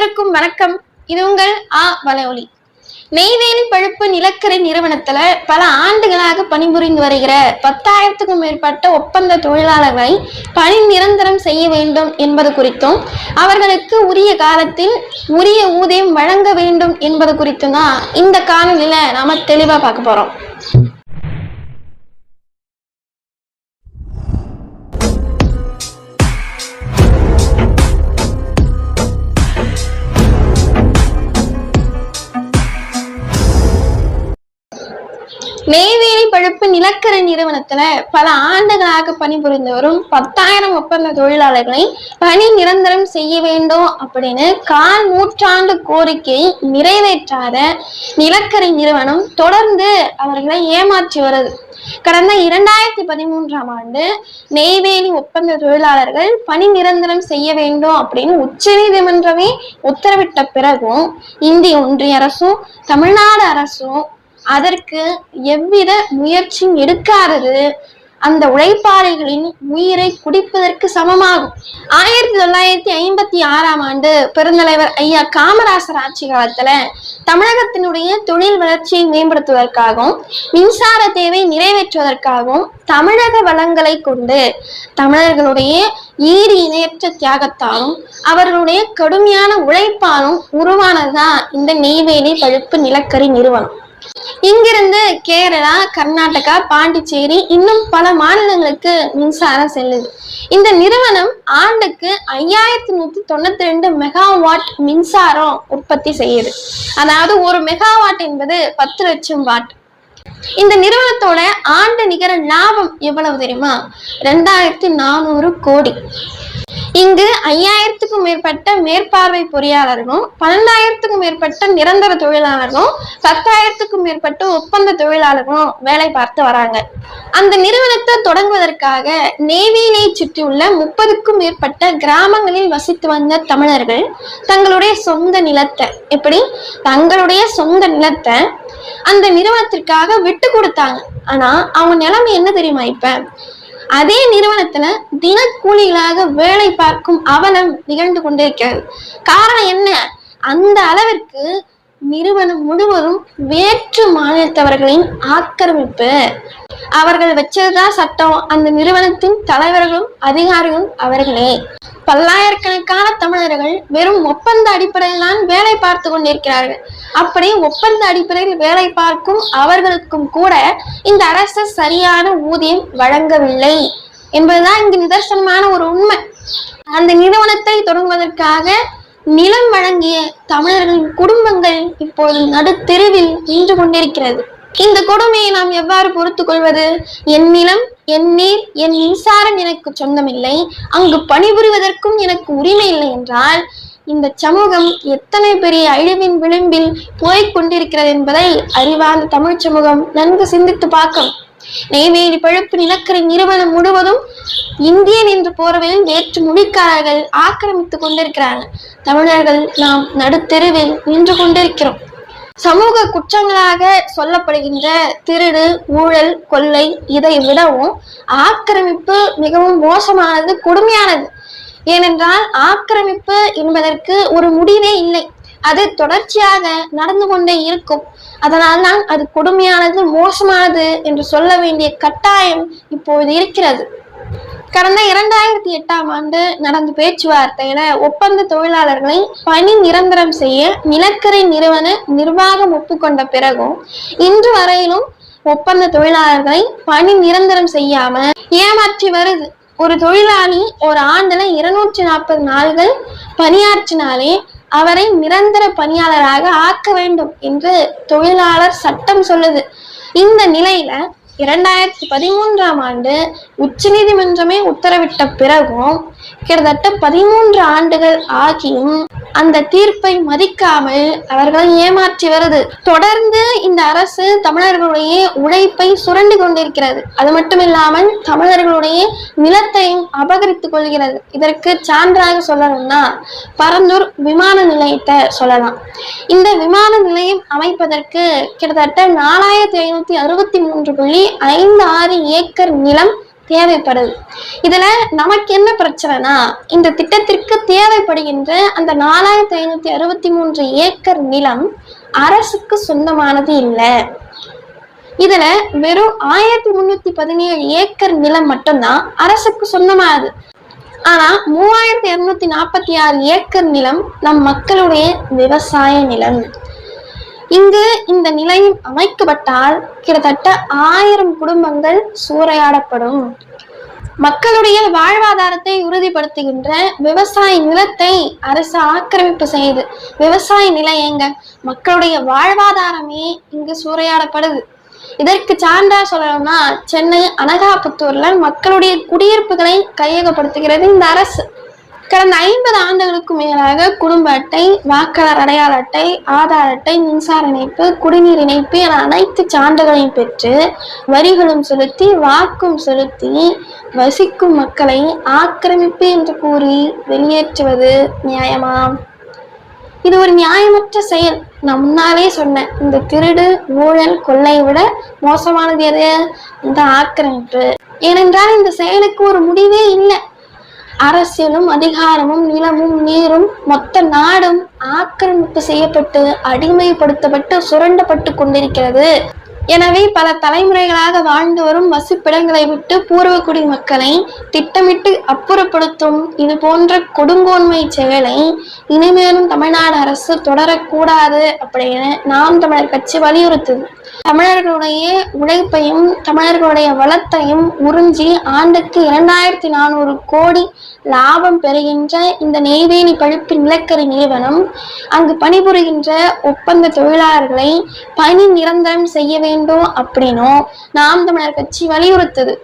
அனைவருக்கும் வணக்கம். இது உங்கள் ஆ வலையொலி. நெய்வேலி பழுப்பு நிலக்கரி நிறுவனத்துல பல ஆண்டுகளாக பணிபுரிந்து வருகிற பத்தாயிரத்துக்கும் மேற்பட்ட ஒப்பந்த தொழிலாளர்களை பணி நிரந்தரம் செய்ய வேண்டும் என்பது குறித்தும் அவர்களுக்கு உரிய காலத்தில் உரிய ஊதியம் வழங்க வேண்டும் என்பது குறித்தும் தான் இந்த காணொலியில நாம தெளிவா பார்க்க போறோம். பழுப்பு நிலக்கரி நிறுவனத்துல பல ஆண்டுகளாக பணிபுரிந்து வரும் பத்தாயிரம் ஒப்பந்த தொழிலாளர்களை பணி நிரந்தரம் செய்ய வேண்டும் அப்படின்னு கால் நூற்றாண்டு கோரிக்கை நிறைவேற்றாத நிலக்கரி நிறுவனம் தொடர்ந்து அவர்களை ஏமாற்றி வருது. கடந்த இரண்டாயிரத்தி பதிமூன்றாம் ஆண்டு நெய்வேலி ஒப்பந்த தொழிலாளர்கள் பணி நிரந்தரம் செய்ய வேண்டும் அப்படின்னு உச்சநீதிமன்றமே உத்தரவிட்ட பிறகும் இந்திய ஒன்றிய அரசும் தமிழ்நாடு அரசும் அதற்கு எவ்வித முயற்சியும் எடுக்காதது. அந்த உழைப்பாளிகளின் உயிரை குடிப்பதற்கு சமமாகும். ஆயிரத்தி தொள்ளாயிரத்தி ஐம்பத்தி ஆறாம் ஆண்டு பெருந்தலைவர் ஐயா காமராசர் ஆட்சி காலத்துல தமிழகத்தினுடைய தொழில் வளர்ச்சியை மேம்படுத்துவதற்காகவும் மின்சார தேவை நிறைவேற்றுவதற்காகவும் தமிழக வளங்களை கொண்டு தமிழர்களுடைய ஈடு இணையற்ற தியாகத்தாலும் அவர்களுடைய கடுமையான உழைப்பாலும் உருவானதுதான் இந்த நெய்வேலி பழுப்பு நிலக்கரி நிறுவனம். இங்கிருந்து கேரளா கர்நாடகா பாண்டிச்சேரி இன்னும் பல மாநிலங்களுக்கு மின்சாரம் செல்லுது. இந்த நிறுவனம் ஆண்டுக்கு ஐயாயிரத்தி நூத்தி தொண்ணூத்தி ரெண்டு மெகாவாட் மின்சாரம் உற்பத்தி செய்யுது. அதாவது ஒரு மெகாவாட் என்பது பத்து லட்சம் வாட் இந்த நிறுவனத்தோட ஆண்டு நிகர லாபம் எவ்வளவு தெரியுமா? ரெண்டாயிரத்தி நானூறு கோடி. இங்கு ஐயாயிரத்துக்கும் மேற்பட்ட மேற்பார்வை பொறியாளர்களும் பன்னெண்டாயிரத்துக்கும் மேற்பட்ட நிரந்தர தொழிலாளர்களும் பத்தாயிரத்துக்கும் மேற்பட்ட ஒப்பந்த தொழிலாளர்களும் வேலை பார்த்து வராங்க. அந்த நிறுவனத்தை தொடங்குவதற்காக நேவியினை சுற்றியுள்ள முப்பதுக்கும் மேற்பட்ட கிராமங்களில் வசித்து வந்த தமிழர்கள் தங்களுடைய சொந்த நிலத்தை எப்படி? தங்களுடைய சொந்த நிலத்தை அந்த நிறுவனத்திற்காக விட்டு கொடுத்தாங்க. ஆனா அவங்க நிலைமை என்ன தெரியுமா இப்ப? அதே நிறுவனத்துல தினக்கூலிகளாக வேலை பார்க்கும் அவலம் நிகழ்ந்து கொண்டிருக்கிறது. காரணம் என்ன? அந்த அளவிற்கு நிறுவனம் முழுவதும் வேற்று மாநிலத்தவர்களின் ஆக்கிரமிப்பு. அவர்கள் வச்சதுதான் சட்டம். அந்த நிறுவனத்தின் தலைவர்களும் அதிகாரிகளும் அவர்களே. பல்லாயிரக்கணக்கான தமிழர்கள் வெறும் ஒப்பந்த அடிப்படையில் தான் வேலை பார்த்து கொண்டிருக்கிறார்கள். அப்படி ஒப்பந்த அடிப்படையில் வேலை பார்க்கும் அவர்களுக்கும் கூட இந்த அரசு சரியான ஊதியம் வழங்கவில்லை என்பதுதான் இங்கு நிதர்சனமான ஒரு உண்மை. அந்த நிறுவனத்தை தொடங்குவதற்காக நிலம் வழங்கிய தமிழர்களின் குடும்பங்கள் இப்போது நடுத்தெருவில் நின்று கொண்டிருக்கிறது. இந்த கொடுமையை நாம் எவ்வாறு பொறுத்துக் கொள்வது? என் நிலம் என் நீர் என் மின்சாரம் எனக்கு சொந்தமில்லை. அங்கு பணிபுரிவதற்கும் எனக்கு உரிமை இல்லை என்றால் இந்த சமூகம் எத்தனை பெரிய அழிவின் விளிம்பில் போய்க் கொண்டிருக்கிறது என்பதை அறிவார்ந்த தமிழ் சமூகம் நன்கு சிந்தித்து பார்க்கும். நெய்வேலி பழுப்பு நிலக்கரி நிறுவனம் முழுவதும் இந்தியன் என்று போர்வையில் வேற்று மொழிக்காரர்கள் ஆக்கிரமித்துக் கொண்டிருக்கிறாங்க தமிழர்கள் நாம் நடுத்தெருவில் நின்று கொண்டிருக்கிறோம். சமூக குற்றங்களாக சொல்லப்படுகின்ற திருடு ஊழல் கொள்ளை இதை விடவும் ஆக்கிரமிப்பு மிகவும் மோசமானது கொடுமையானது. ஏனென்றால் ஆக்கிரமிப்பு என்பதற்கு ஒரு முடிவே இல்லை. அது தொடர்ச்சியாக நடந்து கொண்டே இருக்கும். அதனால் தான் அது கொடுமையானது மோசமானது என்று சொல்ல வேண்டிய கட்டாயம் இப்போது இருக்கிறது. கடந்த இரண்டாயிரத்தி எட்டாம் ஆண்டு நடந்த பேச்சுவார்த்தையில ஒப்பந்த தொழிலாளர்களை பணி நிரந்தரம் செய்ய நிலக்கரி நிறுவன நிர்வாகம் ஒப்புக்கொண்ட பிறகும் இன்று வரையிலும் ஒப்பந்த தொழிலாளர்களை பணி நிரந்தரம் செய்யாம ஏமாற்றி வருது. ஒரு தொழிலாளி ஒரு ஆண்டுல இருநூற்றி நாற்பது நாள்கள் பணியாற்றினாலே அவரை நிரந்தர பணியாளராக ஆக்க வேண்டும் என்று தொழிலாளர் சட்டம் சொல்லுது. இந்த நிலையில இரண்டாயிரத்தி பதிமூன்றாம் ஆண்டு உச்சநீதிமன்றமே உத்தரவிட்ட பிறகும் கிட்டத்தட்ட பதிமூன்று ஆண்டுகள் ஆகியும் அந்த தீர்ப்பை மதிக்காமல் அவர்கள் ஏமாற்றி வருது. தொடர்ந்து இந்த அரசு தமிழர்களுடைய உழைப்பை சுரண்டி கொண்டிருக்கிறது. அது மட்டும் இல்லாமல் தமிழர்களுடைய நிலத்தையும் அபகரித்துக் கொள்கிறது. இதற்கு சான்றாக சொல்லணும்னா பரந்தூர் விமான நிலையத்தை சொல்லலாம். இந்த விமான நிலையம் அமைப்பதற்கு கிட்டத்தட்ட நாலாயிரத்தி ஐநூத்தி அறுபத்தி மூன்று புள்ளி ஐந்து ஆறு ஏக்கர் நிலம் தேவைப்படுது. இதுல நமக்கு என்ன பிரச்சனைனா இந்த திட்டத்திற்கு தேவைப்படுகின்ற அந்த நாலாயிரத்தி ஐநூத்தி அறுபத்தி மூன்று ஏக்கர் நிலம் அரசுக்கு சொந்தமானது இல்லை. இதுல வெறும் ஆயிரத்தி முன்னூத்தி பதினேழு ஏக்கர் நிலம் மட்டும்தான் அரசுக்கு சொந்தமானது. ஆனா மூவாயிரத்தி இருநூத்தி நாற்பத்தி ஆறு ஏக்கர் நிலம் நம் மக்களுடைய விவசாய நிலம். இங்கு இந்த நிலையம் அமைக்கப்பட்டால் கிட்டத்தட்ட ஆயிரம் குடும்பங்கள் சூறையாடப்படும். மக்களுடைய வாழ்வாதாரத்தை உறுதிப்படுத்துகின்ற விவசாய நிலத்தை அரசு ஆக்கிரமிப்பு செய்யுது விவசாய நிலையங்க மக்களுடைய வாழ்வாதாரமே இங்கு சூறையாடப்படுது. இதற்கு சான்றா சொல்லணும்னா சென்னை அனகாபுத்தூர்ல மக்களுடைய குடியிருப்புகளை கையகப்படுத்துகிறது இந்த அரசு. கடந்த ஐம்பது ஆண்டுகளுக்கு மேலாக குடும்ப அட்டை வாக்காளர் அடையாள அட்டை ஆதார் அட்டை மின்சார இணைப்பு குடிநீர் இணைப்பு என அனைத்து சான்றுகளையும் பெற்று வரிகளும் செலுத்தி வாக்கும் செலுத்தி வசிக்கும் மக்களை ஆக்கிரமிப்பு என்று கூறி வெளியேற்றுவது நியாயமா? இது ஒரு நியாயமற்ற செயல். நான் முன்னாலே சொன்னேன் இந்த திருடு ஊழல் கொள்ளை விட மோசமானது எது? இந்த ஆக்கிரமிப்பு. ஏனென்றால் இந்த செயலுக்கு ஒரு முடிவே இல்லை. அரசியலும் அதிகாரமும் நிலமும் நீரும் மொத்த நாடும் ஆக்கிரமிப்பு செய்யப்பட்டு அடிமைப்படுத்தப்பட்டு சுரண்டப்பட்டு கொண்டிருக்கிறது. எனவே பல தலைமுறைகளாக வாழ்ந்து வரும் வசிப்பிடங்களை விட்டு பூர்வக்குடி மக்களை திட்டமிட்டு அப்புறப்படுத்தும் இது போன்ற கொடுங்கோன்மை செயலை இனிமேலும் தமிழ்நாடு அரசு தொடரக்கூடாது அப்படின்னு நாம் தமிழர் கட்சி வலியுறுத்துது. தமிழர்களுடைய உழைப்பையும் தமிழர்களுடைய வளத்தையும் உறிஞ்சி ஆண்டுக்கு இரண்டாயிரத்தி நானூறு கோடி லாபம் பெறுகின்ற இந்த நெய்வேலி பழுப்பு நிலக்கரி நிறுவனம் அங்கு பணிபுரிகின்ற ஒப்பந்த தொழிலாளர்களை பணி நிரந்தரம் செய்ய வேண்டும் அப்படின்னும் நாம் தமிழர் கட்சி வலியுறுத்துது.